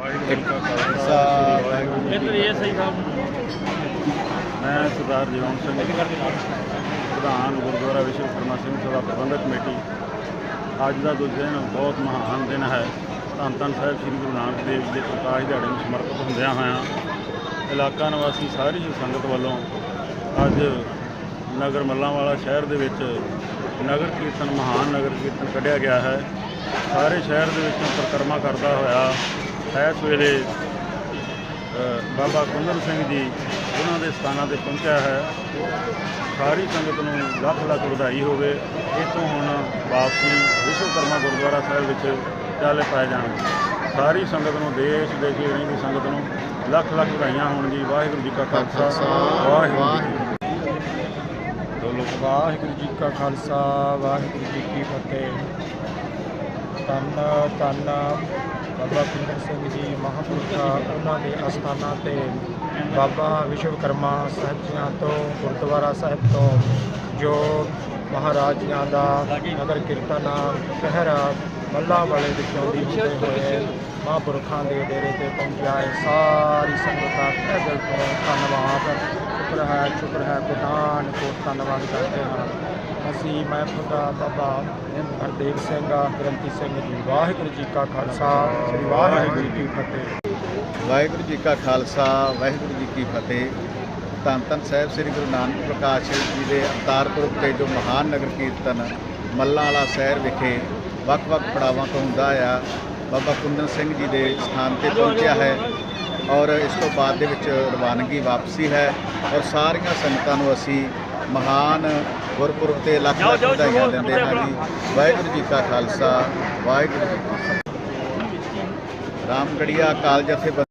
ਵਾਹਿਗੁਰੂ ਕਾ ਖਾਲਸਾ ਵਾਹਿਗੁਰੂ ਜੀ ਇਹ ਸਹੀ ਸਾਹਿਬ ਮੈਂ ਸਰਦਾਰ ਜੀਵਨ ਸਿੰਘ ਪ੍ਰਧਾਨ ਗੁਰਦੁਆਰਾ ਵਿਸ਼ਵਕਰਮਾ ਸਿੰਘ ਸਭਾ ਪ੍ਰਬੰਧਕ ਕਮੇਟੀ। ਅੱਜ ਦਾ ਜੋ ਦਿਨ ਬਹੁਤ ਮਹਾਨ ਦਿਨ ਹੈ। ਧੰਨ ਧੰਨ ਸਾਹਿਬ ਸ੍ਰੀ ਗੁਰੂ ਨਾਨਕ ਦੇਵ ਜੀ ਦੇ ਪ੍ਰਕਾਸ਼ ਦਿਹਾੜੇ ਨੂੰ ਸਮਰਪਿਤ ਹੁੰਦਿਆਂ ਹੋਇਆਂ ਇਲਾਕਾ ਨਿਵਾਸੀ ਸਾਰੀ ਸੰਗਤ ਵੱਲੋਂ ਅੱਜ ਨਗਰ ਮੱਲਾਂਵਾਲਾ ਸ਼ਹਿਰ ਦੇ ਵਿੱਚ ਨਗਰ ਕੀਰਤਨ, ਮਹਾਨ ਨਗਰ ਕੀਰਤਨ ਕੱਢਿਆ ਗਿਆ ਹੈ। ਸਾਰੇ ਸ਼ਹਿਰ ਦੇ ਵਿੱਚ ਪਰਿਕਰਮਾ ਕਰਦਾ ਹੋਇਆ ਇਸ ਵੇਲੇ ਬਾਬਾ ਕੁੰਦਨ ਸਿੰਘ ਜੀ ਉਹਨਾਂ ਦੇ ਸਥਾਨਾਂ ਤੇ ਪਹੁੰਚਿਆ ਹੈ। ਸਾਰੀ ਸੰਗਤ ਨੂੰ ਲੱਖ ਲੱਖ ਵਧਾਈ ਹੋਵੇ। ਇੱਥੋਂ ਹੁਣ ਵਾਪਸੀ ਵਿਸ਼ਵਕਰਮਾ ਗੁਰਦੁਆਰਾ ਸਾਹਿਬ ਵਿੱਚ ਚਾਲੇ ਪਾਏ ਜਾਣਗੇ। ਸਾਰੀ ਸੰਗਤ ਨੂੰ, ਦੇਸ਼ ਦੇ ਜਿਹੜੀ ਦੀ ਸੰਗਤ ਨੂੰ ਲੱਖ ਲੱਖ ਵਧਾਈਆਂ ਹੋਣ ਜੀ। ਵਾਹਿਗੁਰੂ ਜੀ ਕਾ ਖਾਲਸਾ, ਵਾਹਿਗੁਰੂ ਜੀ ਵਾਹਿਗੁਰੂ ਜੀ ਕਾ ਖਾਲਸਾ, ਵਾਹਿਗੁਰੂ ਜੀ ਕੀ ਫਤਿਹ। ਤਨ ਤਨ ਬਾਬਾ ਕੁੰਦਨ ਸਿੰਘ ਜੀ ਮਹਾਂਪੁਰਖਾ ਉਹਨਾਂ ਦੇ ਅਸਥਾਨਾਂ ਤੇ ਬਾਬਾ ਵਿਸ਼ਵਕਰਮਾ ਸਾਹਿਬ ਜੀਆਂ ਤੋਂ, ਗੁਰਦੁਆਰਾ ਸਾਹਿਬ ਤੋਂ ਜੋ ਮਹਾਰਾਜ ਜੀਆਂ ਦਾ ਨਗਰ ਕੀਰਤਨ ਪਹਿਰਾ ਮੱਲਾ ਵਾਲੇ ਵਿੱਚੋਂ ਦੀ ਹੋਏ ਮਹਾਂਪੁਰਖਾਂ ਦੇ ਡੇਰੇ ਤੇ ਪਹੁੰਚਿਆ ਹੈ। ਸਾਰੀ ਸੰਗਤ ਦਾ ਦਿਲ ਤੋਂ ਧੰਨਵਾਦ। ਸ਼ੁਕਰ ਹੈ ਸ਼ੁਕਰ ਹੈ, ਕੋਟਾਨ ਕੋਟ ਧੰਨਵਾਦ ਕਰਦੇ ਹਾਂ। ਅਸੀਂ ਮੈਂ ਖੁਦਾ ਬਾਬਾ ਹਰਦੇਵ ਸਿੰਘ ਗ੍ਰੰਥੀ ਸਿੰਘ ਜੀ, ਵਾਹਿਗੁਰੂ ਜੀ ਕਾ ਖਾਲਸਾ, ਸ੍ਰੀ ਵਾਹਿਗੁਰੂ ਜੀ ਕੀ ਫਤਿਹ। ਵਾਹਿਗੁਰੂ ਜੀ ਕਾ ਖਾਲਸਾ, ਵਾਹਿਗੁਰੂ ਜੀ ਕੀ ਫਤਿਹ। ਧੰਨ ਧੰਨ ਸਾਹਿਬ ਸ੍ਰੀ ਗੁਰੂ ਨਾਨਕ ਪ੍ਰਕਾਸ਼ ਜੀ ਦੇ ਅਵਤਾਰ ਪੁਰਬ ਤੇ ਜੋ ਮਹਾਨ ਨਗਰ ਕੀਰਤਨ ਮੱਲਾਂ ਵਾਲਾ ਸ਼ਹਿਰ ਵਿਖੇ ਵੱਖ-ਵੱਖ ਪੜਾਵਾਂ ਤੋਂ ਹੁੰਦਾ ਆ ਬਾਬਾ ਕੁੰਦਨ ਸਿੰਘ ਜੀ ਦੇ ਸਥਾਨ ਤੇ ਪਹੁੰਚਿਆ ਹੈ। ਔਰ ਇਸ ਤੋਂ ਬਾਅਦ ਦੇ ਵਿੱਚ ਰਵਾਨਗੀ ਵਾਪਸੀ ਹੈ ਔਰ ਸਾਰੀਆਂ ਸੰਗਤਾਂ ਨੂੰ ਅਸੀਂ ਮਹਾਨ ਗੁਰਪੁਰਬ ਤੇ ਲੱਖ ਲੱਖ ਵਧਾਈਆਂ ਦਿੰਦੇ ਹਾਂ ਜੀ। ਵਾਹਿਗੁਰੂ ਜੀ ਕਾ ਖਾਲਸਾ ਵਾਹਿਗੁਰੂ ਜੀ ਕੀ ਫਤਿਹ। ਰਾਮਗੜੀਆ ਕਾਲ ਜਥੇ